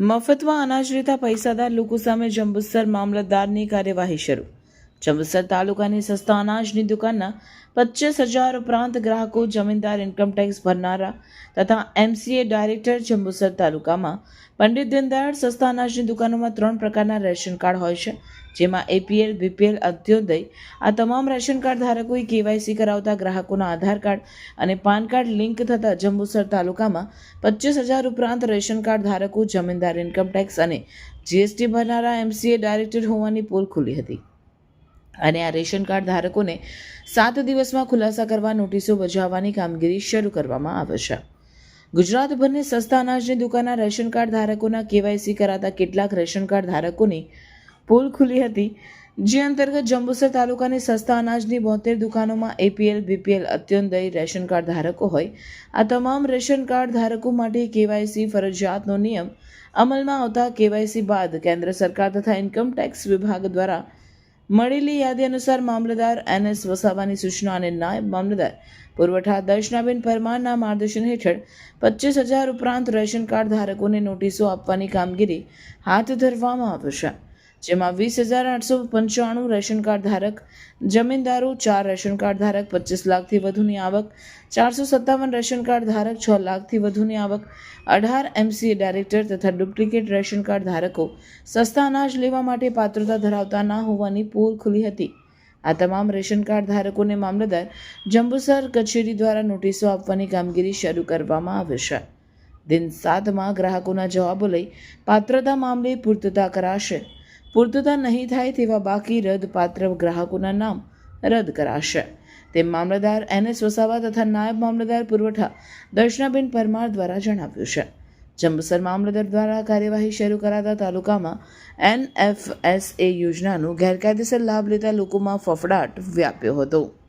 મફતમાં અનાજ લેતા પૈસાદાર લોકો સામે જંબુસર મામલતદારની કાર્યવાહી શરૂ જંબુસર તાલુકાની સસ્તા અનાજની દુકાનના પચીસ હજાર ઉપરાંત ગ્રાહકો જમીનદાર ઇન્કમટેક્સ ભરનારા તથા એમસીએ ડાયરેક્ટર જંબુસર તાલુકામાં પંડિત દીનદયાળ સસ્તા અનાજની દુકાનોમાં ત્રણ પ્રકારના રેશન કાર્ડ હોય છે, જેમાં એપીએલ બીપીએલ અંત્યોદય આ તમામ રેશન કાર્ડ ધારકોએ કેવાયસી કરાવતા ગ્રાહકોના આધાર કાર્ડ અને પાન કાર્ડ લિંક થતા જંબુસર તાલુકામાં પચીસ હજાર ઉપરાંત રેશન કાર્ડ ધારકો જમીનદાર ઇન્કમટેક્સ અને જીએસટી ભરનારા એમસીએ ડાયરેક્ટર હોવાની પોલ ખુલી હતી. અને આ રેશન કાર્ડ ધારકોને સાત દિવસમાં ખુલાસા કરવા નોટિસો બજાવવાની કામગીરી શરૂ કરવામાં આવે છે. ગુજરાતભરની સસ્તા અનાજની દુકાનના રેશન કાર્ડ ધારકોના કેવાયસી કરાતા કેટલાક રેશન કાર્ડ ધારકોની પોલ ખુલી હતી, જે અંતર્ગત જંબુસર તાલુકાની સસ્તા અનાજની બોતેર દુકાનોમાં એપીએલ, બીપીએલ અત્યંતય રેશન કાર્ડ ધારકો હોય, આ તમામ રેશન કાર્ડ ધારકો માટે કેવાયસી ફરજિયાતનો નિયમ અમલમાં આવતા કેવાયસી બાદ કેન્દ્ર સરકાર તથા ઇન્કમ ટેક્સ વિભાગ દ્વારા મળેલી યાદી અનુસાર મામલતદાર એન એસ વસાવાની સૂચના અને નાયબ મામલતદાર પુરવઠા દર્શનાબેન પરમારના માર્ગદર્શન હેઠળ પચીસ હજાર ઉપરાંત રેશન કાર્ડ ધારકોને નોટિસો આપવાની કામગીરી હાથ ધરવામાં આવે છે જેમાં વીસ હજાર આઠસો પંચાણું રેશન કાર્ડ ધારક, જમીનદારો ચાર રેશન કાર્ડ ધારક, પચીસ લાખથી વધુની આવક, ચારસો સત્તાવન રેશન કાર્ડ ધારક, છ લાખથી વધુની આવક, અઢાર એમસીએ ડાયરેક્ટર તથા ડુપ્લિકેટ રેશન કાર્ડ ધારકો. સસ્તા અનાજ લેવા માટે પાત્રતા ધરાવતા ના હોવાની પોલ ખુલી હતી. આ તમામ રેશન કાર્ડ ધારકોને મામલતદાર, જંબુસર કચેરી દ્વારા નોટિસો આપવાની કામગીરી શરૂ કરવામાં આવશે દિન સાતમાં ગ્રાહકોના જવાબો લઈ પાત્રતા મામલે પૂર્તતા કરાશે. પૂર્તતા નહીં થાય તેવા બાકી રદ પાત્ર ગ્રાહકોના નામ રદ કરાશે. તેમ મામલતદાર એન એસ વસાવા તથા નાયબ મામલતદાર પુરવઠા દર્શનાબેન પરમાર દ્વારા જણાવ્યું છે. જંબુસર મામલતદાર દ્વારા કાર્યવાહી શરૂ કરાતા તાલુકામાં એનએફએસએ યોજનાનો ગેરકાયદેસર લાભ લેતા લોકોમાં ફફડાટ વ્યાપ્યો હતો.